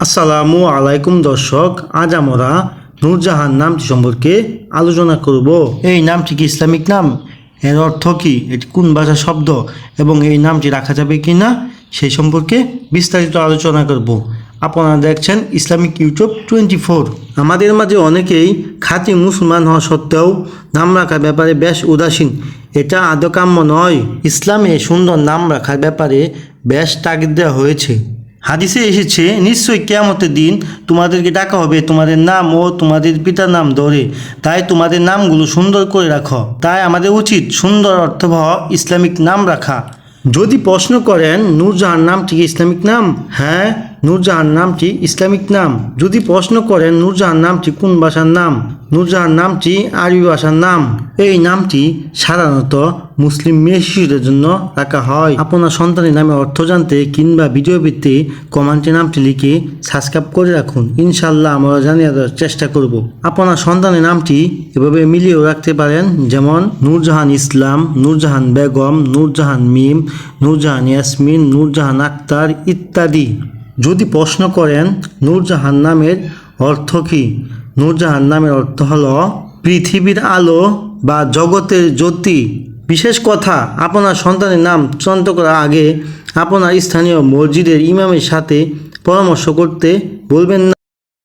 আসসালামু আলাইকুম, দর্শক। আজ আমরা নূরজাহান নামটি সম্পর্কে আলোচনা করব। এই নামটি কি ইসলামিক নাম? এর অর্থ কি? এটি কোন ভাষা শব্দ? এবং এই নামটি রাখা যাবে কি না সেই সম্পর্কে বিস্তারিত আলোচনা করব। আপনারা দেখছেন ইসলামিক ইউটিউব টোয়েন্টি ফোর আমাদের মাঝে অনেকেই খাঁটি মুসলমান হওয়া সত্ত্বেও নাম রাখার ব্যাপারে বেশ উদাসীন। এটা আদৌ কাম্য নয়। ইসলামে সুন্দর নাম রাখার ব্যাপারে বেশ তাগিদ দেওয়া হয়েছে। হাদিসে এসেছে নিশ্চয়ই কেয়ামতের দিন তোমাদেরকে ডাকা হবে তোমাদের নাম ও তোমাদের পিতার নাম ধরে। তাই তোমাদের নামগুলো সুন্দর করে রাখো। তাই আমাদের উচিত সুন্দর অর্থবহ ইসলামিক নাম রাখা। যদি প্রশ্ন করেন, নূরজাহান নামটি ইসলামিক নাম? হ্যাঁ নূরজাহান নামটি ইসলামিক নাম। যদি প্রশ্ন করেন, নূরজাহান নামটি কোন ভাষার নাম? নূরজাহান নামটি আরবি ভাষার নাম। এই নামটি সাধারণত মুসলিম মেয়ে শিশুদের জন্য রাখা হয়। আপনার সন্তানের নামে অর্থ জানতে কিংবা ভিডিও পেতে কমেন্টে নামটি লিখে সাবস্ক্রাইব করে রাখুন। ইনশাল্লাহ আমরা জানিয়ে দেওয়ার চেষ্টা করব। আপনার সন্তানের নামটি এভাবে মিলিয়েও রাখতে পারেন, যেমন নূরজাহান ইসলাম, নূরজাহান বেগম, নূরজাহান মিম, নূরজাহান ইয়াসমিন, নূরজাহান আক্তার ইত্যাদি। যদি প্রশ্ন করেন, নূরজাহান নামের অর্থ কী? নূরজাহান নামের অর্থ হলো পৃথিবীর আলো বা জগতের জ্যোতি। বিশেষ কথা, আপনার সন্তানের নাম চূড়ান্ত করার আগে আপনার স্থানীয় মসজিদের ইমামের সাথে পরামর্শ করতে বলবেন না।